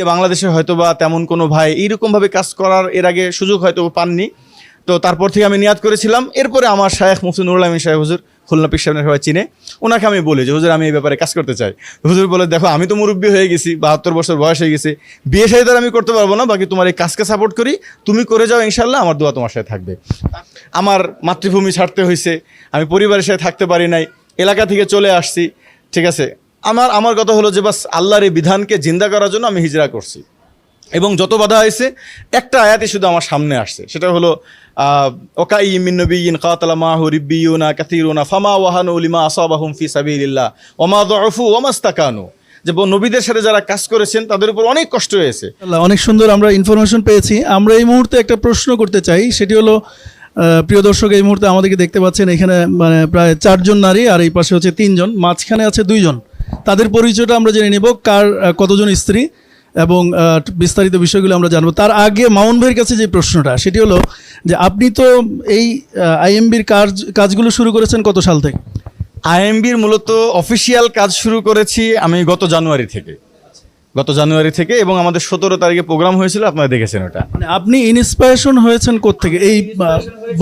যে বাংলাদেশে হয়তো বা তেমন কোনো ভাই এইরকমভাবে কাজ করার এর আগে সুযোগ হয়তো পাননি। তো তারপর থেকে আমি নিয়াদ করেছিলাম। এরপরে আমার শায়েখ আমিন সাহেব হুজুর খুলনা পিস সবাই চিনে। ওনাকে আমি বলি যে, হুজুর, আমি এই ব্যাপারে কাজ করতে চাই। হুজুর বলে, দেখো, আমি তো মুরব্বী হয়ে গেছি, বাহাত্তর বছর বয়স হয়ে গেছে। বিয়ে তো আমি করতে পারব না, বাকি তোমার এই কাজকে সাপোর্ট করি। তুমি করে যাও ইনশাল্লাহ আমার দোয়া তোমার সাথে থাকবে। আমার মাতৃভূমি ছাড়তে হয়েছে আমি পরিবারের সাথে থাকতে পারি নাই, এলাকা থেকে চলে আসছি, ঠিক আছে? আমার আমার কথা হলো যে বাস আল্লাহর এই বিধানকে জিন্দা করার জন্য আমি হিজরা করছি। এবং যত বাধা হয়েছে, একটা আয়াতই শুধু আমার সামনে আসছে। সেটা হলো ওকাই মিন্নবিন কাতালা মাহু রিব্বিউনা কাতিরুনা ফামা ওয়াহানু লিমা আসাবাহুম ফি সাবিলিল্লাহ ওমা দফু ওমাস্তাকানু যে নবীদের সাথে যারা কাজ করেছেন, তাদের উপর অনেক কষ্ট হয়েছে। অনেক সুন্দর আমরা ইনফরমেশন পেয়েছি। আমরা এই মুহূর্তে একটা প্রশ্ন করতে চাই। সেটি হলো প্রিয় দর্শক, এই মুহূর্তে আমাদেরকে দেখতে পাচ্ছেন এখানে মানে প্রায় চারজন নারী, আর এই পাশে হচ্ছে তিনজন। মাঝখানে আছে দুইজন। তাদের পরিচয়টা আমরা জেনে নেব কার কতজন স্ত্রী এবং বিস্তারিত বিষয়গুলো আমরা জানব। তার আগে মাউন ভাইয়ের কাছে যে প্রশ্নটা সেটি হলো যে আপনি তো এই আইএমবির কাজ কাজগুলো শুরু করেছেন কত সাল থেকে? আইএমবির মূলত অফিসিয়াল কাজ শুরু করেছি আমি গত জানুয়ারি থেকে। গত জানুয়ারি থেকে এবং আমাদের সতেরো তারিখে প্রোগ্রাম হয়েছিল আপনারা দেখেছেন ওটা। মানে আপনি ইন্সপিরেশন হয়েছেন কোত্থেকে? এই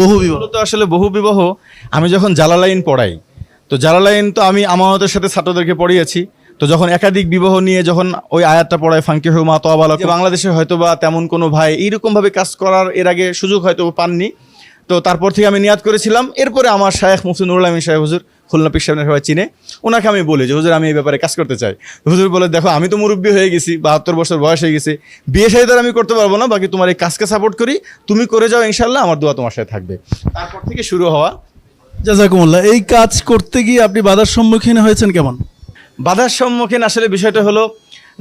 বহু বিবাহ মূলত আসলে বহু বিবাহ আমি যখন জালালাইন পড়াই তো জালালাইন তো আমি আমানতের সাথে ছাত্রদেরকে পড়িয়েছি। তো যখন একাধিক বিবাহ নিয়ে যখন ওই আয়াতটা পড়ায় ফাঙ্কি মা তো আবালক বাংলাদেশে হয়তো বা তেমন কোনো ভাই এইরকমভাবে কাজ করার এর আগে সুযোগ হয়তো পাননি। তো তারপর থেকে আমি নিয়াদ করেছিলাম। এরপরে আমার শায়েখ মুফতি নুরুল আমিন সাহেব হুজুর খুলনা সাহেবের সবাই চিনে। ওনাকে আমি বলি যে, হুজুর, আমি এই ব্যাপারে কাজ করতে চাই। হুজুর বলে, দেখো, আমি তো মুরব্বী হয়ে গেছি, বাহাত্তর বছর বয়স হয়ে গেছে। বিয়ে আর আমি করতে পারব না, বাকি তোমার এই কাজকে সাপোর্ট করি। তুমি করে যাও ইনশাল্লাহ আমার দোয়া তোমার সাথে থাকবে। তারপর থেকে শুরু হওয়া জাজাকুমুল্লাহ, এই কাজ করতে গিয়ে আপনি বাধার সম্মুখীন হয়েছেন কেমন? বাধার সম্মুখীন আসলে বিষয়টা হলো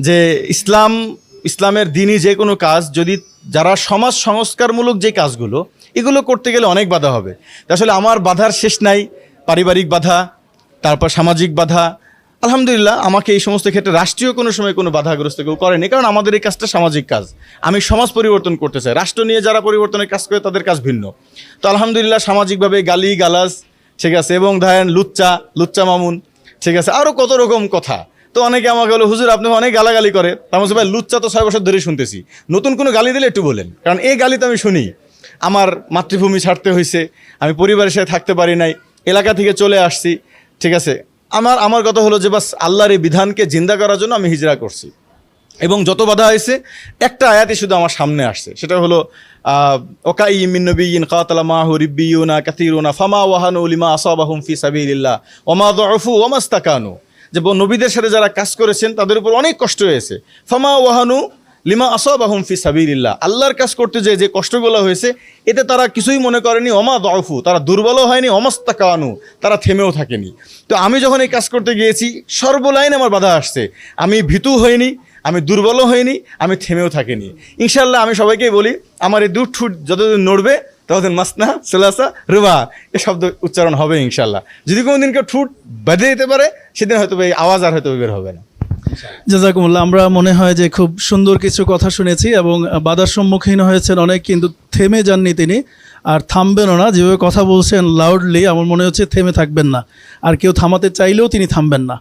যে ইসলাম, ইসলামের দিনই যে কোনো কাজ, যদি যারা সমাজ সংস্কারমূলক যে কাজগুলো, এগুলো করতে গেলে অনেক বাধা হবে। আসলে আমার বাধার শেষ নাই, পারিবারিক বাধা, তারপর সামাজিক বাধা আলহামদুলিল্লাহ, আমাকে এই সমস্ত ক্ষেত্রে রাষ্ট্রীয় কোনো সময় কোনো বাধাগ্রস্ত কেউ করেনি, কারণ আমাদের এই কাজটা সামাজিক কাজ। আমি সমাজ পরিবর্তন করতে চাই। রাষ্ট্র নিয়ে যারা পরিবর্তনের কাজ করে, তাদের কাজ ভিন্ন। তো আলহামদুলিল্লাহ, সামাজিকভাবে গালি, গালাজ, ঠিক আছে, এবং ধরেন লুচ্চা লুচ্চা মামুন, ঠিক আছে আরও কত রকম কথা। তো অনেকে আমাকে বলো, হুজুর, আপনি অনেক গালাগালি করে তার মধ্যে ভাই, লুচ্চা তো ছয় বছর ধরেই শুনতেছি। নতুন কোনো গালি দিলে একটু বলেন। কারণ এই গালি তো আমি শুনি। আমার মাতৃভূমি ছাড়তে হয়েছে আমি পরিবারের সাথে থাকতে পারি নাই, এলাকা থেকে চলে আসছি, ঠিক আছে আমার আমার কথা হলো যে বাস আল্লাহর এই বিধানকে জিন্দা করার জন্য আমি হিজরা করছি। এবং যত বাধা হয়েছে, একটা আয়াতই শুধু আমার সামনে আসছে। সেটা হলো ওকাই মিন্নবিন কাতালা মাহু রিব্বিউনা কাতিরুনা ফামা ওয়াহানু লিমা আসাবাহুম ফি সাবিলিল্লাহ ওমা দফু ওমাস্তাকানু। যে নবীদের সাথে যারা কাজ করেছেন, তাদের উপর অনেক কষ্ট হয়েছে। ফামা ওয়াহানু লিমা আসাবাহুম ফি সাবিলিল্লাহ। আল্লাহর কাজ করতে যে যে কষ্টগুলো হয়েছে, এতে তারা কিছুই মনে করেনি অমা দফু তারা দুর্বলও হয়নি অমস্তাকানু তারা থেমেও থাকেনি। তো আমি যখন এই কাজ করতে গিয়েছি, সর্বলাইন আমার বাধা আসছে। আমি ভীতু হইনি, আমি দুর্বলও হইনি, আমি থেমেও থাকিনি। ইনশাল্লাহ আমি সবাইকেই বলি, আমার এই দুধ ঠুট যতদিন নড়বে, ততদিন মাসনা, সেলাসা, রুবা, এ শব্দ উচ্চারণ হবে ইনশাল্লাহ যদি কোনো দিন কেউ ঠুট বেঁধে দিতে পারে, সেদিন হয়তো এই আওয়াজ আর হয়তো বের হবে না। জাজাকুমুল্লাহ, আমরা মনে হয় যে খুব সুন্দর কিছু কথা শুনেছি এবং বাধার সম্মুখীন হয়েছেন অনেক, কিন্তু থেমে যাননি তিনি। আর থামবেনও না, যেভাবে কথা বলছেন লাউডলি আমার মনে হচ্ছে থেমে থাকবেন না। আর কেউ থামাতে চাইলেও তিনি থামবেন না।